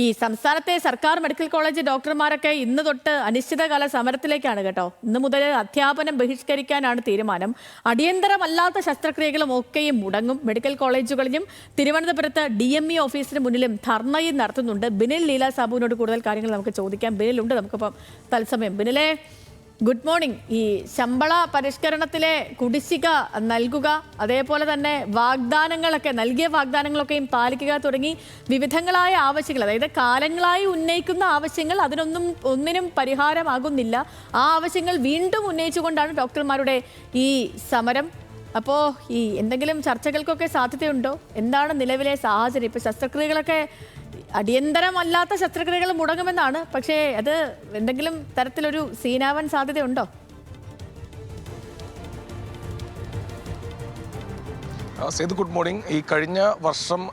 ഈ സംസ്ഥാനത്തെ സർക്കാർ മെഡിക്കൽ കോളേജ് ഡോക്ടർമാരൊക്കെ ഇന്ന് തൊട്ട് അനിശ്ചിതകാല സമരത്തിലേക്കാണ് കേട്ടോ. ഇന്ന് മുതൽ അധ്യാപനം ബഹിഷ്കരിക്കാനാണ് തീരുമാനം. അടിയന്തരമല്ലാത്ത ശസ്ത്രക്രിയകളും ഒക്കെയും മുടങ്ങും. മെഡിക്കൽ കോളേജുകളിലും തിരുവനന്തപുരത്ത് ഡി എം ഇ ഓഫീസിന് മുന്നിലും ധർണയും നടത്തുന്നുണ്ട്. ബിനിൽ ലീല സാബുവിനോട് കൂടുതൽ കാര്യങ്ങൾ നമുക്ക് ചോദിക്കാം. ബിനിലുണ്ട് നമുക്കിപ്പം തത്സമയം. ബിനിലെ ഗുഡ് മോർണിംഗ്. ഈ ശമ്പള പരിഷ്കരണത്തിലെ കുടിശ്ശിക നൽകുക അതേപോലെ തന്നെ വാഗ്ദാനങ്ങളൊക്കെ നൽകിയ വാഗ്ദാനങ്ങളൊക്കെയും പാലിക്കുക തുടങ്ങി വിവിധങ്ങളായ ആവശ്യങ്ങൾ അതായത് കാലങ്ങളായി ഉന്നയിക്കുന്ന ആവശ്യങ്ങൾ അതിനൊന്നും ഒന്നിനും പരിഹാരമാകുന്നില്ല. ആ ആവശ്യങ്ങൾ വീണ്ടും ഉന്നയിച്ചുകൊണ്ടാണ് ഡോക്ടർമാരുടെ ഈ സമരം. അപ്പോൾ ഈ എന്തെങ്കിലും ചർച്ചകൾക്കൊക്കെ സാധ്യതയുണ്ടോ? എന്താണ് നിലവിലെ സാഹചര്യം? ഇപ്പോൾ ശസ്ത്രക്രിയകളൊക്കെ അടിയന്തരമല്ലാത്ത ശസ്ത്രക്രിയകൾ മുടങ്ങുമെന്നാണ്. പക്ഷേ അത് എന്തെങ്കിലും തരത്തിലൊരു സീനാവാൻ സാധ്യതയുണ്ടോ? Sethu good morning. ഈ കഴിഞ്ഞ വർഷം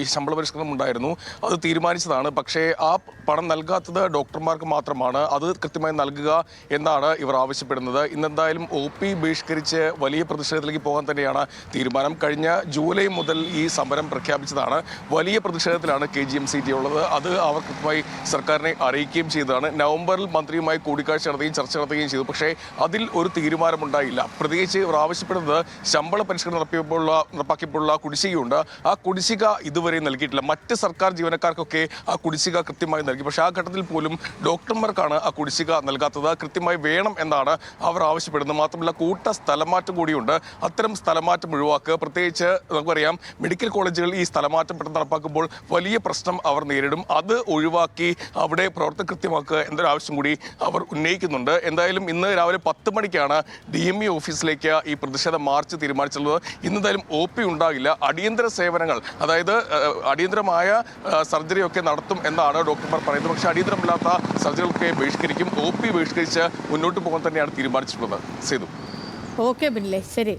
ഈ ശമ്പള പരിഷ്കരണം ഉണ്ടായിരുന്നു. അത് തീരുമാനിച്ചതാണ്. പക്ഷേ ആ പണം നൽകാത്തത് ഡോക്ടർമാർക്ക് മാത്രമാണ്. അത് കൃത്യമായി നൽകുക എന്നാണ് ഇവർ ആവശ്യപ്പെടുന്നത്. ഇന്നെന്തായാലും ഒ പി ബഹിഷ്കരിച്ച് വലിയ പ്രതിഷേധത്തിലേക്ക് പോകാൻ തന്നെയാണ് തീരുമാനം. കഴിഞ്ഞ ജൂലൈ മുതൽ ഈ സമരം പ്രഖ്യാപിച്ചതാണ്. വലിയ പ്രതിഷേധത്തിലാണ് K G M C T ഉള്ളത്. അത് അവർ കൃത്യമായി സർക്കാരിനെ അറിയിക്കുകയും ചെയ്തതാണ്. നവംബറിൽ മന്ത്രിയുമായി കൂടിക്കാഴ്ച നടത്തുകയും ചർച്ച നടത്തുകയും ചെയ്തു. പക്ഷേ അതിൽ ഒരു തീരുമാനമുണ്ടായില്ല. പ്രത്യേകിച്ച് ഇവർ ആവശ്യപ്പെടുന്നത് ശമ്പള പരിഷ്കരണം നടത്തിയപ്പോഴുള്ള ഉറപ്പാക്കിയിട്ടുള്ള കുടിശ്ശികയുണ്ട്. ആ കുടിശ്ശിക ഇതുവരെ നൽകിയിട്ടില്ല. മറ്റ് സർക്കാർ ജീവനക്കാർക്കൊക്കെ ആ കുടിശ്ശിക കൃത്യമായി നൽകി. പക്ഷേ ആ ഘട്ടത്തിൽ പോലും ഡോക്ടർമാർക്കാണ് ആ കുടിശ്ശിക നൽകാത്തത്. കൃത്യമായി വേണം എന്നാണ് അവർ ആവശ്യപ്പെടുന്നത്. മാത്രമല്ല കൂട്ട സ്ഥലമാറ്റം കൂടിയുണ്ട്. അത്തരം സ്ഥലമാറ്റം ഒഴിവാക്കുക. പ്രത്യേകിച്ച് നമുക്കറിയാം മെഡിക്കൽ കോളേജുകൾ ഈ സ്ഥലമാറ്റം പെട്ടെന്ന് നടപ്പാക്കുമ്പോൾ വലിയ പ്രശ്നം അവർ നേരിടും. അത് ഒഴിവാക്കി അവിടെ പ്രവർത്തന കൃത്യമാക്കുക എന്നൊരു ആവശ്യം കൂടി അവർ ഉന്നയിക്കുന്നുണ്ട്. എന്തായാലും ഇന്ന് രാവിലെ പത്ത് മണിക്കാണ് ഡി എം ഇ ഓഫീസിലേക്ക് ഈ പ്രതിഷേധ മാർച്ച് തീരുമാനിച്ചുള്ളത് ഇന്ന് എന്തായാലും ഒ പി ഉണ്ടാകില്ല. അടിയന്തര സേവനങ്ങൾ അതായത് അടിയന്തരമായ സർജറിയൊക്കെ നടത്തും എന്നാണ് ഡോക്ടർമാർ പറയുന്നത്. പക്ഷേ അടിയന്തരമില്ലാത്ത സർജറികളൊക്കെ ബഹിഷ്കരിക്കും. ഒ പി ബഹിഷ്കരിച്ച് മുന്നോട്ട് പോകാൻ തന്നെയാണ് തീരുമാനിച്ചിട്ടുള്ളത്. സേതു. ഓക്കെ ബിൻലെ. ശരി.